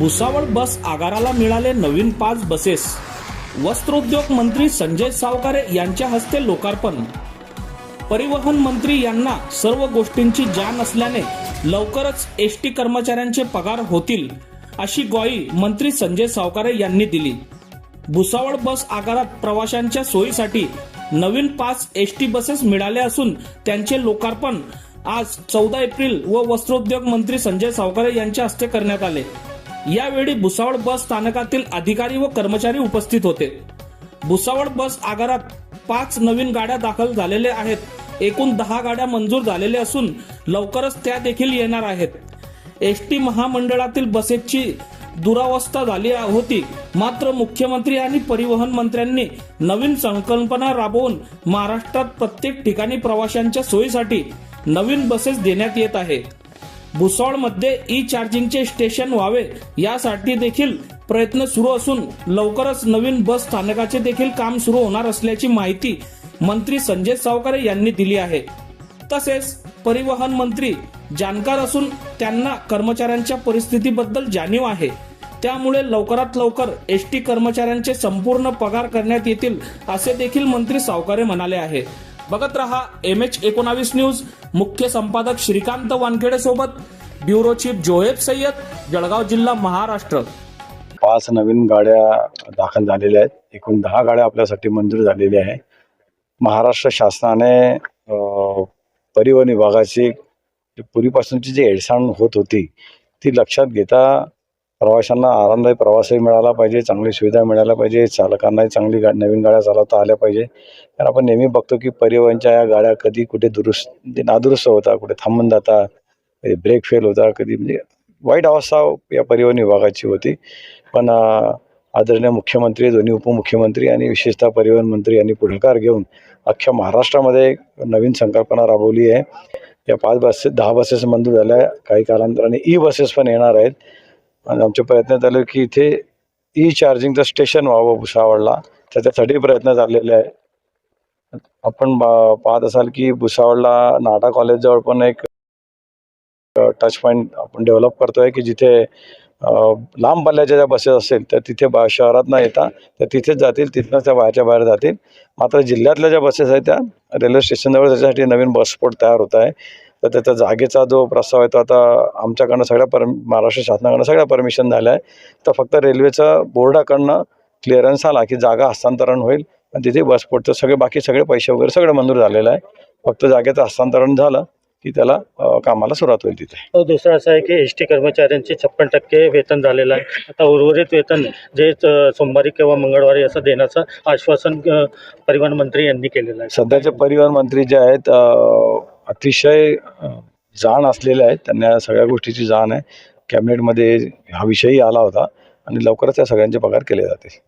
भुसावळ बस आगाराला मिळाले नवीन पाच बसेस. वस्त्रोद्योग मंत्री संजय सावकारे यांच्या हस्ते लोकार्पण. परिवहन मंत्री यांना सर्व गोष्टींची जाण असल्याने लवकरच एस टी कर्मचाऱ्यांचे पगार होतील अशी ग्वाही मंत्री संजय सावकारे यांनी दिली. भुसावळ बस आगारात प्रवाशांच्या सोयीसाठी नवीन पाच एस टी बसेस मिळाल्या असून त्यांचे लोकार्पण आज चौदा एप्रिल व वस्त्रोद्योग मंत्री संजय सावकारे यांच्या हस्ते करण्यात आले. यावेळी भुसावळ बस स्थानकातील अधिकारी व कर्मचारी उपस्थित होते. भुसावळ बस आगारात पाच नवीन गाड्या दाखल झालेल्या आहेत. एकूण दहा गाड्या मंजूर झालेल्या असून लवकरच त्या देखील येणार आहेत. एस टी महामंडळातील बसेसची दुरावस्था झाली होती. मात्र मुख्यमंत्री आणि परिवहन मंत्र्यांनी नवीन संकल्पना राबवून महाराष्ट्रात प्रत्येक ठिकाणी प्रवाशांच्या सोयीसाठी नवीन बसेस देण्यात येत आहे. भुसावळमध्ये ई चार्जिंगचे स्टेशन व्हावे यासाठी देखील प्रयत्न सुरू असून लवकरच नवीन बस स्थानकाचे देखील काम सुरू होणार असल्याची माहिती मंत्री संजय सावकारे यांनी दिली आहे. तसेच परिवहन मंत्री जाणकार असून त्यांना कर्मचाऱ्यांच्या परिस्थितीबद्दल जाणीव आहे. त्यामुळे लवकरात लवकर एस टी कर्मचाऱ्यांचे संपूर्ण पगार करण्यात येतील असे देखील मंत्री सावकारे म्हणाले आहे. बघत रहा एम एच एकोणावीस न्यूज. मुख्य संपादक श्रीकांत वानखेडे सोबत. ब्युरो चीफ जोहेब सय्यद जळगाव जिल्हा महाराष्ट्र. पाच नवीन गाड्या दाखल झालेल्या आहेत. एकूण दहा गाड्या आपल्यासाठी मंजूर झालेल्या आहे. महाराष्ट्र शासनाने परिवहन विभागाची पूर्वीपासूनची जी हेळसांड होत होती ती लक्षात घेता प्रवाशांना आरामदायी प्रवासही मिळाला पाहिजे चांगली सुविधा मिळायला पाहिजे चालकांनाही चांगली गा नवीन गाड्या चालवता आल्या पाहिजे. कारण आपण नेहमी बघतो की परिवहनच्या या गाड्या कधी कुठे दुरुस्त नादुरुस्त होता कुठे थांबून जाता कधी ब्रेक फेल होता कधी म्हणजे वाईट अवस्था या परिवहन विभागाची होती. पण आदरणीय मुख्यमंत्री दोन्ही उपमुख्यमंत्री आणि विशेषतः परिवहन मंत्री यांनी पुढाकार घेऊन अख्ख्या महाराष्ट्रामध्ये नवीन संकल्पना राबवली आहे. या पाच बसेस दहा बसेस मंजूर झाल्या. काही कालांतराने ई बसेस पण येणार आहेत. आणि आमचे प्रयत्न झाले की इथे ई चार्जिंगचं स्टेशन व्हावं भुसावळला. त्याच्यासाठी प्रयत्न झालेले आहे. आपण पाहत असाल की भुसावळला नाटा कॉलेजजवळ पण एक टच पॉईंट आपण डेव्हलप करतोय की जिथे लांब पल्ल्याच्या ज्या बसेस असेल तर तिथे बा शहरात न येता तर तिथेच जातील तिथनंच त्या बाहेरच्या बाहेर जातील. मात्र जिल्ह्यातल्या ज्या बसेस आहेत त्या रेल्वे स्टेशनजवळ त्याच्यासाठी नवीन बस स्पॉट तयार होत आहे. तर त्याचा जागेचा जो प्रस्ताव आहे तो आता आमच्याकडनं सगळ्या पर महाराष्ट्र शासनाकडनं सगळ्या परमिशन झाल्या आहे तर फक्त रेल्वेचं बोर्डाकडनं क्लिअरन्स आला की जागा हस्तांतरण होईल. आणि तिथे बस स्पॉटचं सगळे बाकी सगळे पैसे वगैरे सगळं मंजूर झालेलं आहे. फक्त जागेचं हस्तांतरण झालं की त्याला कामाला सुरुवात होईल तिथे. दुसरा असा आहे की एस टी कर्मचाऱ्यांचे छप्पन टक्के वेतन झालेलं आहे. आता उर्वरित वेतन जे सोमवारी किंवा मंगळवारी असं देण्याचं आश्वासन परिवहन मंत्री यांनी केलेलं आहे. सध्याचे परिवहन मंत्री जे आहेत अतिशय जाण असलेले आहेत. त्यांना सगळ्या गोष्टीची जाण आहे. कॅबिनेटमध्ये हा विषयही आला होता आणि लवकरच या सगळ्यांचे पगार केले जातील.